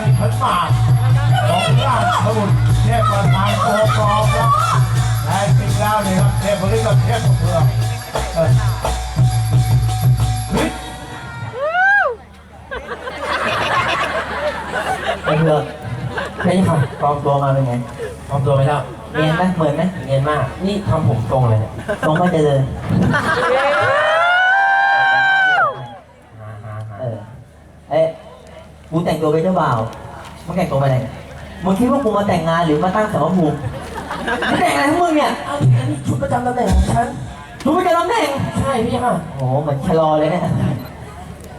ันขันหมากของราชบุตรเทพประธานโกกรอบครับและจริงแล้วเนี่ยครับเทพบริกับเทพเพื่อเออฤทธิ์ไอ้เพื่อใช่ค่ะปลอมตัวมาเป็นไงทำตัวไม่ได้เนียนไหมเหมือนไหมเงียนมาก นี่ทำผมตรงเลยเนี่ยทรงก็เจริญ หาหาหา เออเอ๊ะกูแต่งตัวเป็นเจ้าบ่าวมึงแต่งตัวไปไหนมึงคิดว่ากูมาแต่งงานหรือมาตั้งสมรภูมิมึงแต่งอะไรของมึงเนี่ยอันนี้อันนี้ชุดประจำตำแหน่งของฉันรู้ไม่จะตำแหน่งใช่พี่ค่ะโอ้โหเหมือนชะลอเลยเนี่ย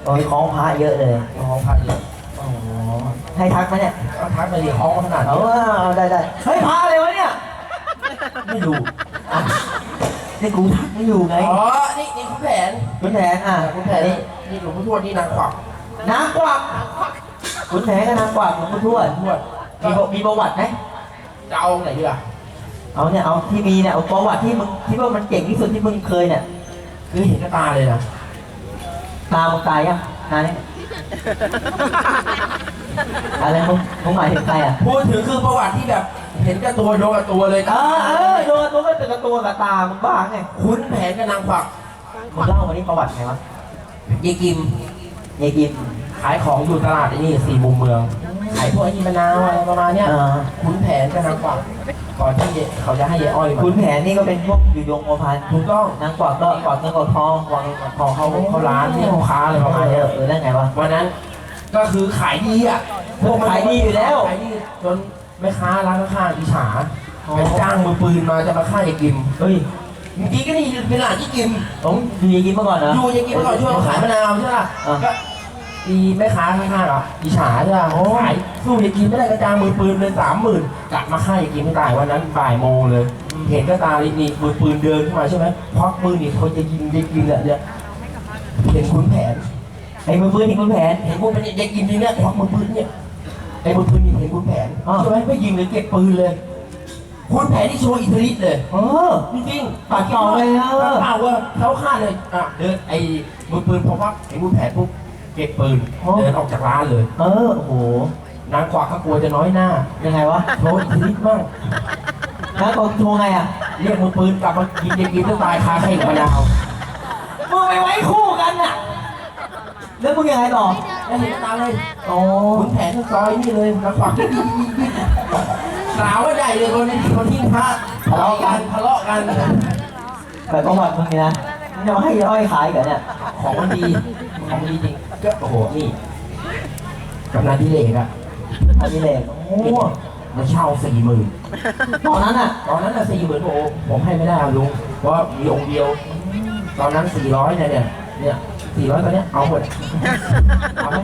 โอ้ยคล้องพระเยอะเลยน้องพันเลยโอ้โหให้ทักไหมเนี่ยเอาทักมาดิห้องขนาดเอานี้ว่าเอาได้ได้เฮ้ยพระอะไรวะเนี่ยไม่ดูอะนี่กูทักไม่อยู่ไงอ๋อ นี่นี่คุณแผนคุณแผนอะคุณแผนนี่นี่หลวงพ่อทวดนี่นางขวักนางกวัก คุณแผนกับนางกวักหลวงพ่อทวดทวดมีประมีประวัติไหมจะเอาไหนดีอะเอาเนี่ยเอาที่มีเนี่ยเอาประวัติที่มึงคิดว่ามันเก่งที่สุดที่มึงเคยเนี่ยคือเห็นกับตาเลยนะตามึงตายยังนานนี้อะไรมึงมึงหมายถึงใครอะพูดถึงคือประวัติที่แบบ เห็นกับตัวโดนกับตัวเลยเออเออโดนตัวก็ตึกกับตัวกับตามึงบ้าไงคุณแผนกับนางขวักมึงเล่ามาที่ประวัติไงวะยายกิมยายกิม ขายของอยู่ตลาดไอ้นี่สี่มุมเมือง ขายพวกไอ้นี่มะนาวอะไรประมาณเนี้ยเออคุณแผนกับนางขวักก่อนที่เขาจะให้ยายอ้อยมาคุณแผนนี่ก็เป็นพวกอยู่ยงโอพันถูกต้องนางกวักก็กวักเงินกวักทองกวักเงินกวักทองเขาเขาร้านที่เขาค้าอะไรประมาณเอเนี้ยอเออได้ไงวะวันนั้น ก็คือขายดีอะพวกขายดีอยู่แล้วขายดีจนแม่ค้าร้านข้างๆอิจฉาไปจ้างมือปืนมาจะมาฆ่ายายกิมเฮ้ยจริงๆก็นี่เป็นหลานที่กิมผมอยู่ยายกิมมาก่อนเหรออยู่ยายกิมเมื่อก่อนช่วยเขาขายมะนาวใช่ป่ะอะก็ ดีแม่ค้าข้างๆอะอิจฉาใช่ป่ะขายสู้ยายกิมไม่ได้กระจางมือปืนเลยสามหมื่นกลับมาฆ่ายายกิมไม่ตายวันนั้นบ่ายโมงเลย เห็นก็ตาลินี่มือปืนเดินขึ้นมาใช่ไหมควักปืนนี่เขาจะยิงยายกิมเนี่ยเห็นคุณแผนไอ้มือปืนที่คุณแผนเห็นพวกมันเนี่ยเด็กกินทีเนี่ยควักมือปืนเนี่ยไอ้มือปืนนี่เห็นคุณแผนอ่าใช่ไหมไม่ยิงเลยเก็บปืนเลยคุณแผนที่โชว์อิทธิฤทธิ์เลยเออจริงๆปากเปล่าเลยนะปากเปล่าว่าเขาฆ่าเลยอะเดินไอ้มือปืนพอพักเห็นคุณแผนปุ๊บ เก็บปืนเดินออกจากร้านเลย เออโอ้โหนางกวักก็กลัวจะน้อยหน้ายังไงวะโชว์อิทธิฤทธิ์มั่งนางกวักโชว์ไงอะเรียกมือปืนกลับมายิงยายกินจนตายคาไข่กับมะนาวมึงไปไว้คู่กันน่ะแล้วมึงยังไงต่อแล้วเห็นตาเลยโอ้คุณแผนทั้งซอยนี่เลยนางกวักสาวก็ใหญ่เลยคนนี้คนที่พระทะเลาะกันทะเลาะกันแต่ประวัติมึงนี่นะมึงจะมาให้ย้อยขายกันเนี่ยของมันดีของมันดีจริง ก็โอ้โหนี่กำนันที่เหล็กอะอันนี้เลยโอ้โอ้มันเช่าสี่หมื่นตอนนั้นอะตอนนั้นอะสี่หมื่นโอ้โหผมให้ไม่ได้อะลุงเพราะมีองค์เดียว ตอนนั้นสี่ร้อยเนี่ยเนี่ยเนี่ยสี่ร้อยตอนเนี้ยเอาหมดเอาไหม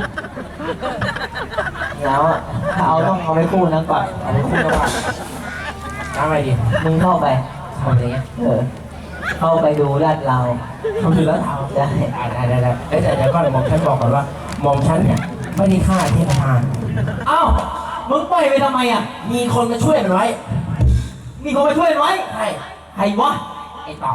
แล้วอะถ้าเอาต้องเอาไว้คู่นางกวักเอาไปคู่กันบ้างเอาอะไรดีมึงเข้าไปทำอะไรเงี้ยเออ เข้าไปดูลาดเราทำถึงแล้วทำได้ได้ได้ได้เอ้ยแต่เดี๋ยวก็เลยหมอมฉันบอกก่อนว่าหมอมฉันเนี่ยไม่ได้ฆ่าเทพทาน เอ้ามึงปล่อยไปทำไมอะ มีคนมาช่วยมันไว้ มีคนมาช่วยไว้ใช่ใครวะไอ้เต๋า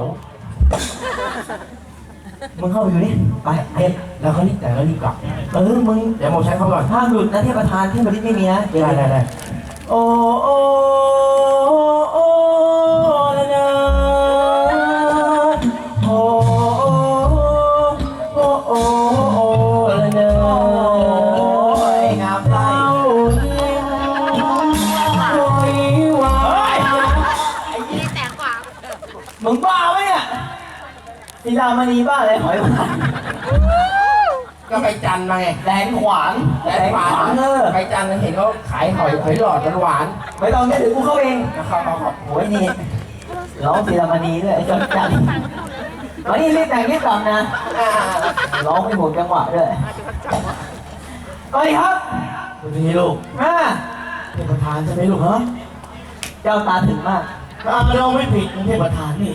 มึงเข้าไปดูนี่ไปเอ็ดแล้วเขารีบแต่แล้วรีบกลับ เออมึงเดี๋ยวหมอมฉันเขาก่อนห้ามหลุดนะเทพประธานเทพบริษไม่มีนะเดี๋ยวได้ได้ได้โอ้โอ้ามณีบ้าเลยหอยหวานก็ไปจันทร์มาไงแหลงขวางแต่หวานเออไปจันทร์เห็นเขาขายหอยหอยหลอดมันหวานไม่ต้องเนี่ยเดี๋ยวกูเข้าเองนะครับเขาบอกโอ้ยนี่ร้องศิลามณีด้วยไอ้จนจันวันนี้รีบแต่งรีบกลับนะ อ่าร้องไม่หมดจังหวะด้วยสวัสดีครับสวัสดีลูกอ่าเป็นประธานใช่ไหมลูกฮะเจ้าตาถึงมากอ่าเราไม่ผิดมึงเป็นประธานนี่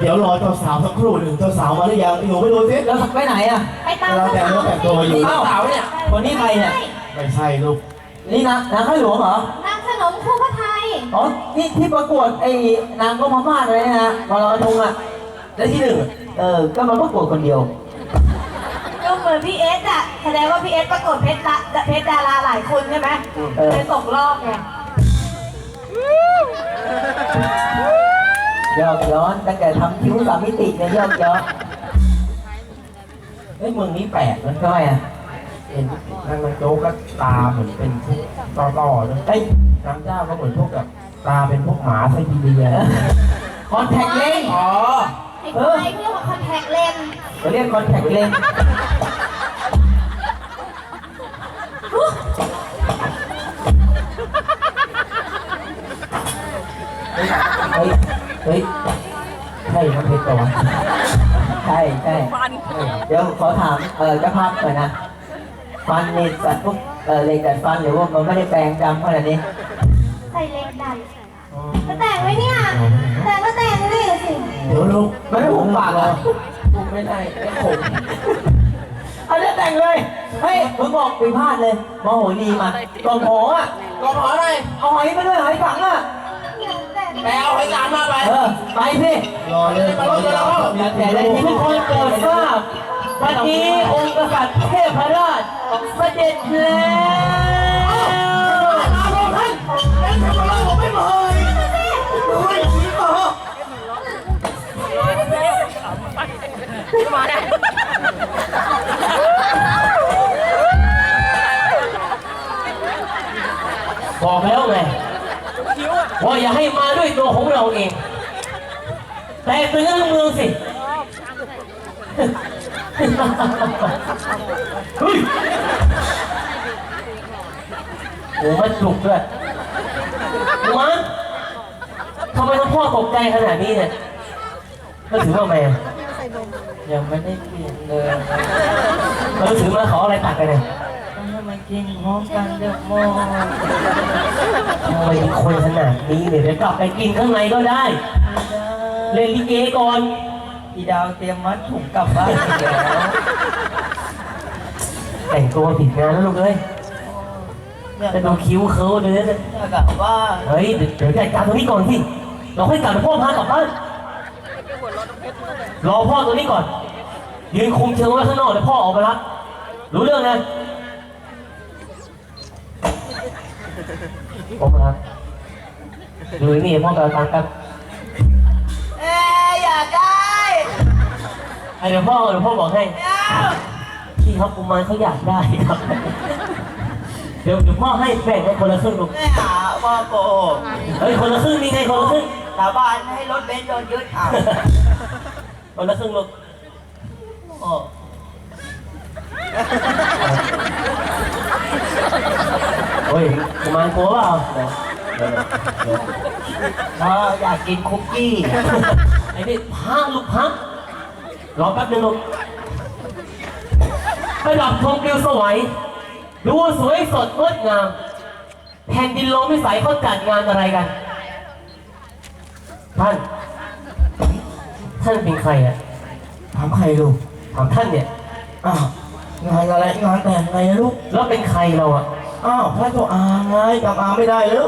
เดี๋ยวรอเจ้าสาวสักครู่หนึ่งเจ้าสาวมาหรือยังหนูไม่รู้สิแล้วไปไหนอะ ไปตามเราแต่งเนื้อแต่งตัวอยู่เจ้าสาวเนี่ยคนนี้ใครเนี่ย ไม่ใช่ลูก นี่นะนางข้าหลวงเหรอ นางขนมคู่พระไทยอ๋อ นี่ที่ประกวดไอ้นางก็มาม่าเลยนะวันลอยกระทงอะและที่หนึ่งเออ ก็มาประกวดคนเดียว ก็เหมือพี่เอสอะแสดงว่าพี่เอสประกวดเพชรละเพชรดาราหลายคนใช่ไหมเออ เลยตกรอบไง ยอกย้อนตั้งแต่ทำคิ้วสามมิติเนี่ยยอกย้อนเฮ้ยมึงนี่แปลกนะทำไมอะเห็นนางนางโจ๊กก็ตาเหมือนเป็นพวกต่อๆนะเอ้ยนางเจ้าก็เหมือนพวกแบบตาเป็นพวกหมาไซบีเรียนะคอนแทคเลนส์อ๋อไอ้คนไอ้เรียกว่าคอนแทคเลนส์เขาเรียกคอนแทคเลนส์เฮ้ย เฮ้ย ใช่น้ำเพชรตัววะใช่ใช่เดี๋ยวขอถาม เออเจ้าภาพหน่อยนะ ฟันนี่สัตว์พวกเออเหล็กดัดฟันหรือว่ามันไม่ได้แปลงดำขนาดนี้ใส่เลนส์ดันจะแต่งไหมเนี่ย แต่งก็แต่งเลยสิเดี๋ยวลูกมันไม่หุบปากเหรอลูกไม่ได้ไม่ขมเอาเรื่องแต่งเลย เฮ้ยมึงบอกไปพลาดเลยมโหรีมากองหออะก็ขอหน่อยเอาหอยมาด้วยหอยฝังอะ ไปเอาให้ตามมาไป เออ ไปสิรอเลยรอเลยรอแต่ในที่ทุกคนโปรดทราบวันนี้องค์กษัตริย์เทพราชเสด็จแล้วบอกแล้วไงว่าอย่าให้มาด้วย ตัวของเราเอง แต่เตือนเมืองสิเฮ้ยโอ้มันจุกด้วยมันทำไมพ่อตกใจขนาดนี้เนี่ยก็ถือว่าแม่ยังไม่ได้กินเลยเราถือมาขออะไรตัดไปเนี่ย กันกินพร้อมกันเดี๋ยวโมทำไมเป็นคนขนาดนี้เนี่ยเดี๋ยวกลับไปกินข้างในก็ได้ เล่นลิเกก่อน พี่ดาวเตรียมมัดถุงกลับบ้านอีกแล้วแต่งตัวผิดงานแล้วลูกเอ้ยจะดูคิ้วเคิ้วเลยนะกะว่าเฮ้ยเดี๋ยวเดี๋ยวจัดการตรงนี้ก่อนสิเราค่อยกลับไปพ่อพากลับบ้านรอพ่อตัวนี้ก่อนยืนคุมเชิงไว้ข้างนอกเดี๋ยวพ่อออกไปรับรู้เรื่องนะ พ่อมารับดูนี่พ่อไปเอาตังค์กันเอ๊ะอยากได้ไอ้เดี๋ยวพ่อเดี๋ยวพ่อบอกให้พี่ครับกุมารเขาอยากได้ครับ เดี๋ยวเดี๋ยวพ่อให้แบ่งให้คนละครึ่งลูกไม่หาว่าโกหกเฮ้ยคนละครึ่งนี่ไงคนละครึ่ง สาบานให้รถเบนซ์โดนยึดอะคนละครึ่งลูกโอ้ โอ้ยกุมารกลัวเปล่าพ่ออยากกินคุกกี้ ไอ้นี่พักลูกพักรอแป๊บนึงลูกประดับธงเกลียวสวยดูสวยสดงดงามแผ่นดินลมวิสัยเขาจัดงานอะไรกัน ท่าน ท่านเป็นใครอะถามใครลูกถามท่านเนี่ย อ้าวงานอะไรงานแต่งไงลูก แล้วเป็นใครเราอะ อ้าวพระเจ้าอาไงจำอาไม่ได้แล้ว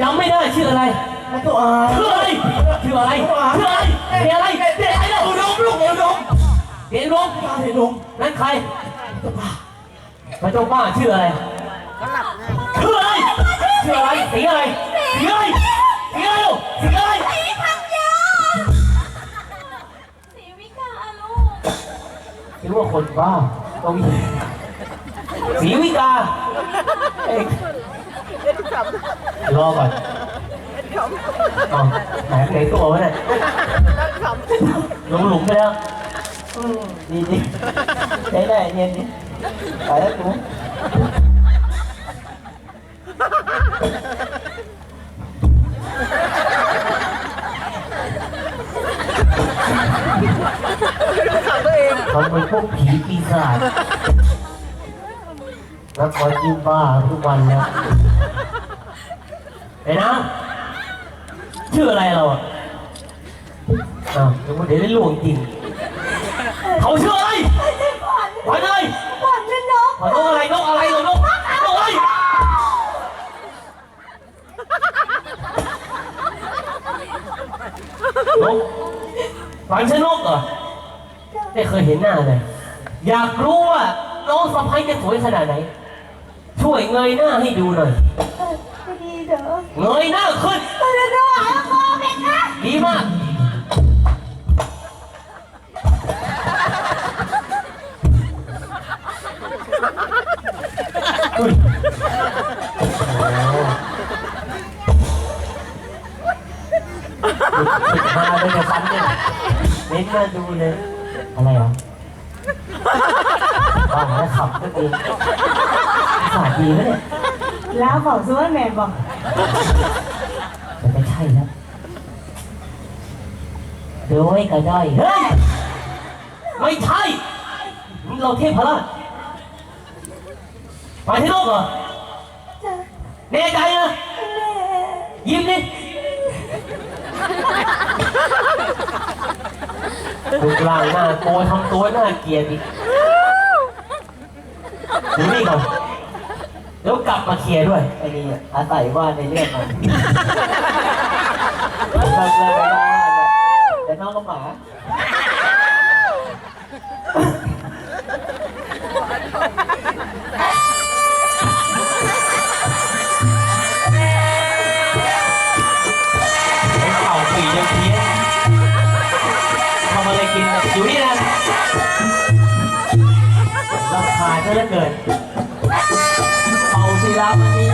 จำไม่ได้ชื่ออะไรพระเจ้าอาชื่ออะไรชื่ออะไรชื่ออะไรเดี๋ยวอะไรเดี๋ยวอะไรเดี๋ยวดงลูกเดี๋ยวดงเดี๋ยวดงอาเห็นลงนั่นใครพระเจ้าป้าชื่ออะไรชื่ออะไรชื่ออะไรสีอะไรสีอะไรสีอะไรลูกสีอะไรสีพันยาสีวิกาลูกคิดว่าคนบ้าต้องมีสีวิกา เอ้ยรอก่อนอ๋อไหนไหนตัววะเนี่ยลงหลุมไปแล้วดีดีใช้ได้เย็นดีไปแล้วกูมันเป็นพวกผีปีศาจ แล้วคอยจิ้มบ้าทุกวันแล้วไอ้นะ ชื่ออะไรเราอะอ้าวเดี๋ยวเดี๋ยวได้ลวงจริง เขาชื่ออะไรขวัญขวัญอะไรขวัญเป็นนกขวัญนกอะไรนกอะไรเหรอนกนกอะไรนกขวัญใช่นกเหรอไม่เคยเห็นหน้าเลยอยากรู้ว่าน้องสะพ้ายจะสวยขนาดไหน ช่วยเงยหน้าให้ดูหน่อยเออไม่ดีเด้อเงยหน้าขึ้นเอ บอกแต่ไม่ใช่แล้วดูไว้ก็ได้เฮ้ยไม่ใช่นี่เราเทพพระราชไปที่โลกเหรอจ้ะแน่ใจนะแม่ยิ้มดิดูกลางหน้าโกทำตัวหน้าเกลียดอีกดูนี่ก่อน แล้วกลับมาเคลียร์ด้วย ไอ้นี่อาศัยว่าในเรื่องมันเราเจอไม่ได้แต่น้องก็หมาเข่าปียังเพี้ยนทำอะไรกินเนี่ยอยู่นี่นะรำคาญซะเหลือเกินเข่าศิลามันมี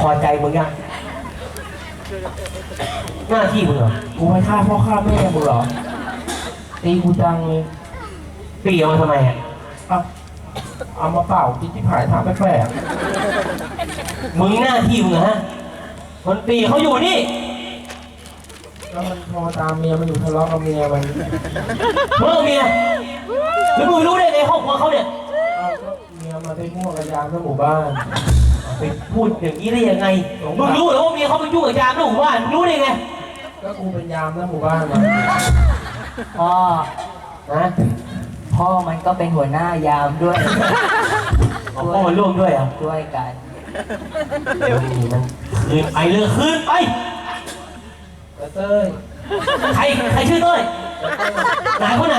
พอใจมึงยังหน้าที่มึงเหรอ กูไปฆ่าพ่อฆ่าแม่มึงเหรอตีกูจังเลยปีเอามาทำไมอะเอา เอามาเป่ากินที่ผายถามแปลกมึงหน้าที่มึงเหรอฮะคนปีเขาอยู่นี่ ๆแล้วมันพอตามเมียมันอยู่ทะเลาะกับเมียมันมึงเอาเมียแล้วมึงรู้ได้ไงห้องครัวเขาเนี่ยเอาก็เมียมาไปมั่วกับยามทั้งหมู่บ้าน ไปพูดอย่างนี้ได้ยังไงมึงรู้เหรอว่าเมียเขาไปยุ่งกับยามลูกบ้านมึงรู้ได้ไงก็กูเป็นยามทั้งหมู่บ้านนะพ่อนะ พ่อมันก็เป็นหัวหน้ายามด้วยเอาพ่อมาร่วมด้วยเหรอะช่วยกันมันคืนไปเลยคืนไปแต่เต้ยใครใครชื่อเต้ยไหนคนไหน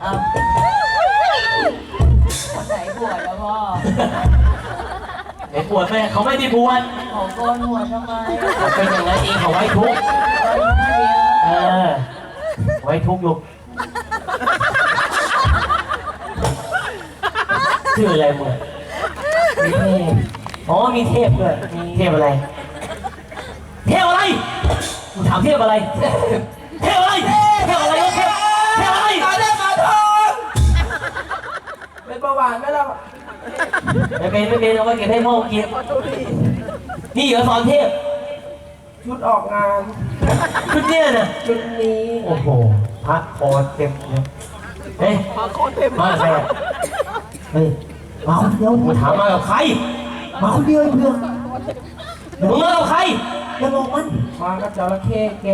เอ้าคนไหนบวชแล้วพ่อไอ้ปวดแม่เขาไม่ได้บวชของโกนหัวทำไมเป็นอย่างนั้นเองเขาไว้ทุกข์ตอนนี้เดียวเออ ไว้ทุกยู่ชื่ออะไรมึงมีเทพอ๋อมีเทพด้วยมีเทพอะไร เทพอะไรกูถามเทพอะไร เทพอะไร เทพอะไรเทพเทพอะไรมาได้มาทองเป็นประวัติไหมล่ะไม่เป็นไม่เป็นเอาไว้เก็บให้พ่อกินนี่เหรอสอนเทพชุดออกงาน ชุดเนี้ยน่ะชุดนี้โอ้โหพระคอเต็มเลยเฮ้ยมาคนเต็มมาใครอะเฮ้ยมาคนเดียวมึงถามมากับใคร มาคนเดียวเพื่อนมึงมากับใครอย่าบอกมันมากับจระเข้แก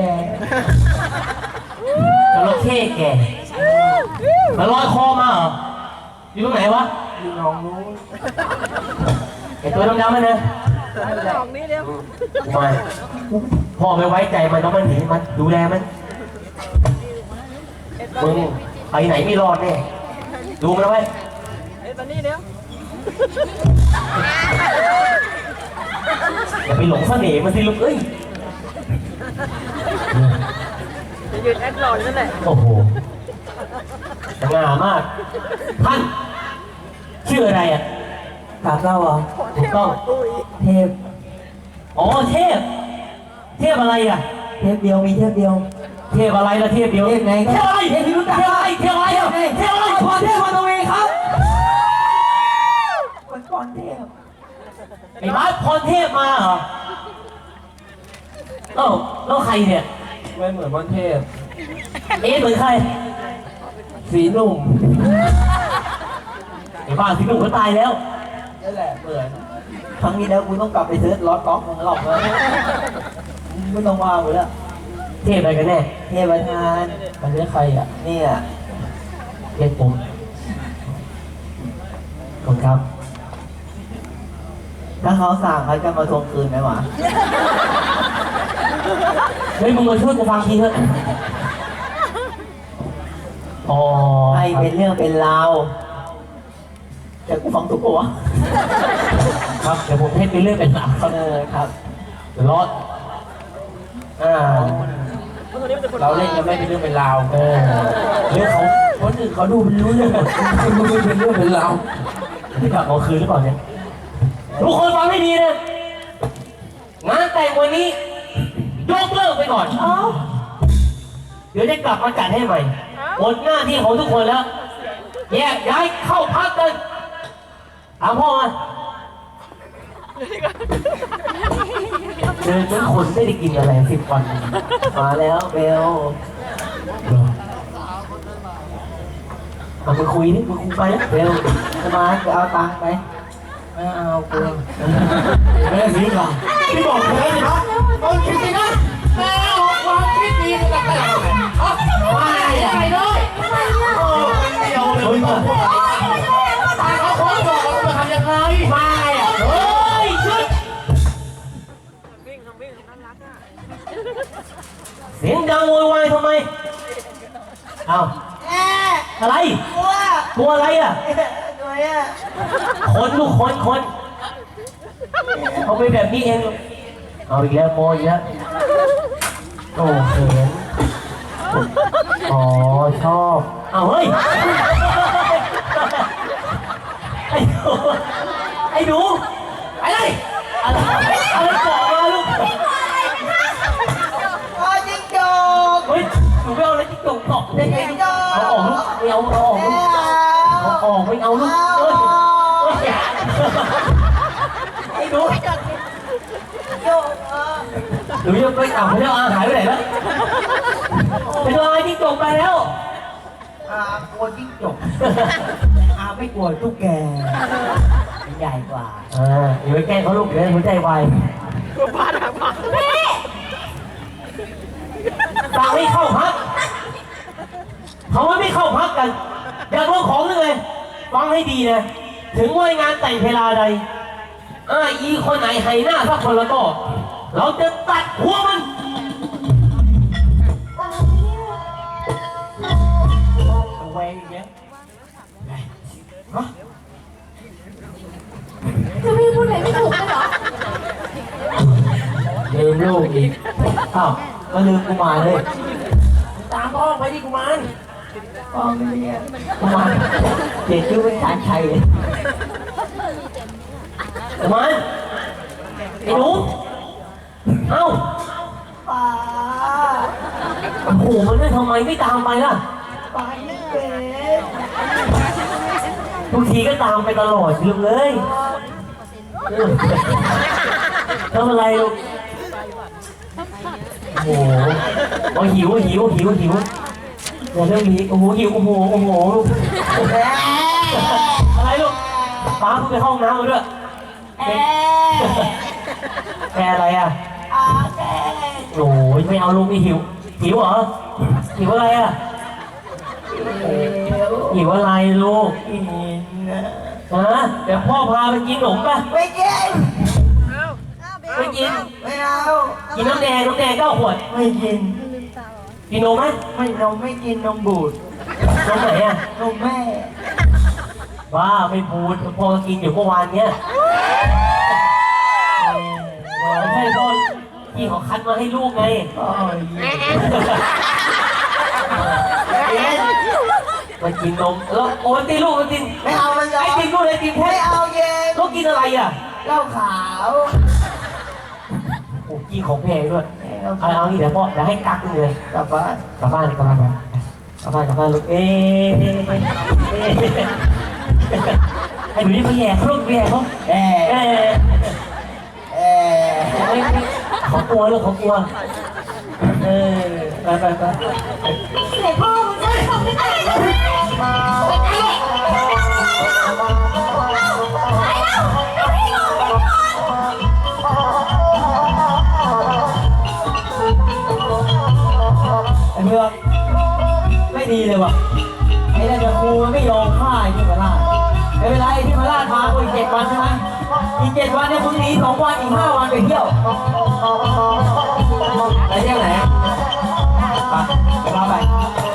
จระเข้แก่มาลอยคอมาเหรออยู่ตรงไหนวะอยู่หน้องนู้นไอตัวดำๆนั่น นะมาพ่อไม่ไว้ใจมันต้องมันหนีมันดูแลมันมึงไปไหนไม่รอดแน่ดูมันเอาไว้อย่าไปหลงเสน่ห์มันสิลูกเอ้ยจะยืนแอดหลอนนั่นแหละโอ้โหสง่ามากท่านชื่ออะไรอะ ถามเราเหรอถูกต้อง เทพ อ๋อเทพ เทพอะไรอะ เทพเดียวมีเทพเดียว เทพอะไรละเทพเดียวเทพไงเทพอะไรเทพที่รู้จักเทพอะไรเทพอะไรอะเทพอะไรพรเทพมาตวีครับคนก่อนเทพไอ้บ้านพรเทพมาเหรอเอ้าแล้วใครเนี่ย ไม่เหมือนวันเทพ เอ๊ะเหมือนใคร สีหนุ่มไอ้บ้านที่ลูกเขาตายแล้ว นั่นแหละเหมือนครั้งนี้แล้วกูต้องกลับไปซื้อล็อตก๊อกมึงหรอกเลยมึงไม่ต้องว่ากูแล้วเทพอะไรกันแน่เทพประธานมันเรียกใครอะเนี่ยเรียกผมขอบคุณครับ ถ้าเขาสั่งเขาจะมาทวงคืนไหมวะเฮ้ยมึงมาช่วยกูฟังทีเถอะอ๋อให้เป็นเรื่องเป็นราวแต่กูฟังถูกปะวะ ครับเดี๋ยวผมให้เป็นเรื่องเป็นราวครับเออครับรอดอ่าเราเล่นกันไม่เป็นเรื่องเป็นราวเออเรื่องเขาคนอื่นเขาดูเป็นรู้เรื่องหมดคุณดูไม่เป็นเรื่องเป็นราวที่กลับเอาคืนหรือเปล่าเนี่ยทุกคนฟังให้ดีนะงานแต่งวันนี้ ยกเลิกไปก่อนเดี๋ยวจะกลับมาจัดให้ใหม่หมดหน้าที่ของทุกคนแล้วแยกย้ายเข้าพักกัน ตามพ่อมาเดินจนคนไม่ได้กินอะไรสิบวัน มาแล้วเบลมาไปคุยนี่มาคุยไปนะเบลสมาร์ทไปเอาตังค์ไปไม่เอากูไม่ได้ซื้อก่อนพี่บอกเธอสิครับเอาคิดสินะแม่เอาความคิดดีมาจากไหนอ๋อไม่อะไรเลยโอ้ยเดียวเลยตาย สียงดังโวยวายทำไม เอ้าอะไร กลัวกลัวอะไรอะ กลัวเนี่ยคนลูกคนคนเอาไปแบบนี้เอง เอาอีกแล้วโมยอีกแล้วโอ้เขินอ๋อ ชอบ เอาเฮ้ย ไอ้หนูไอ้หนูไปเลยอะไรอะไรบอก นูไม่เอาอะไรที่จกตอกได้ไงจิ้งจกเอาออกลูกไม่เอาเอาออกลูกเอาออกไม่เอาลูกเอ้ยเอ้ยไอ้หนูจกเออหนูจะไปเอาไปแล้วอาหายไปไหนแล้วเป็นอะไรที่จกไปแล้วอ่ากลัวจิ้งจกอาไม่กลัวตุ๊กแกมันใหญ่กว่าอ่าอย่าไปแกล้งเขาลูกเดี๋ยวหัวใจวายกลัวบ้านหักพังสั่งให้เข้าพัก เขาว่าไม่เข้าพักกัน อยากลองของหรือไงฟังให้ดีนะ ถึงว่างานแต่งเพลาใดอ้ายอีคนไหนให้หน้าสักคนแล้วก็ เราจะตัดหัวมันเอาไว้อย่างเงี้ยจะพี่พูดอะไรไม่ถูกเลยเหรอลืมลูกอีกอ้าวก็ลืมกุมารเลย ตามพ่อไปดิกุมาร อ๋อไม่เนี่ยกุมารเด็กชื่อเป็นสารชัยเลยทำไมไอ้หนูเอ้าป้าโอ้โหมันนั่ทำไมไม่ตามไปล่ะป้าไม่เป็นทุกทีก็ตามไปตลอดลืมเลยเออทำอะไรลูกโอ้โหโอ้หิวหิวหิว หิวอย่าเรื่องนี้โอ้โหหิวโอ้โหโอ้โหลูกอะไรลูกป้าเพิ่งไปห้องน้ำมาด้วยแอแกอะไรอะอาแกโอ้ยไม่เอาลูกไม่หิวหิวเหรอหิวอะไรอะหิวอะไรลูกกินนะฮะเดี๋ยวพ่อพาไปกินขนมป่ะไม่กินไปกินไม่เอากินน้ำแดงน้ำแดงเก้าขวดไม่กิน กินนมไหมไม่นมไม่กินนมบูดนมไหนอะนมแม่ว่าไม่พูดพ่อกินอยู่เมื่อวานเนี้ยไม่ใช่พ่อที่เขาคัดมาให้ลูกไงโอ้ยมากินนมแล้วโอ้ยตีลูกมันกินไม่เอามันร้อไอ้นกินลูกไอ้กินแค่ไม่เอาเย็นลูกกินอะไรอะเหล้าขาวโอ้กินของแพงด้วย เอาเอางี้เดี๋ยวพ่อเดี๋ยวให้กักเลยกลับบ้านกลับบ้านกลับบ้านกลับบ้านกลับบ้านลูกเอ๊ะเอ๊ะเอ๊ะไอ้หนูนี่เขาแย่เขาลูกแย่เขาแอเอ๊ะแอไม่ไม่เขากลัวลูกเขากลัว เออไปไปไปเด็กพ่อมึงจะทำไม่ได้เลย เมือง ไม่ดีเลยว่ะไอ้นั่นจะครูไม่ยอมฆ่าไอ้ที่มาลชไม่เป็นไรไอ้เทพราชมากูอีกเจ็ดวันใช่ไหมอีกเจ็ดวันเนี่ยคุณหนีสองวันอีกห้าวันไปเที่ยวไปเที่ยวไหนไปไปไป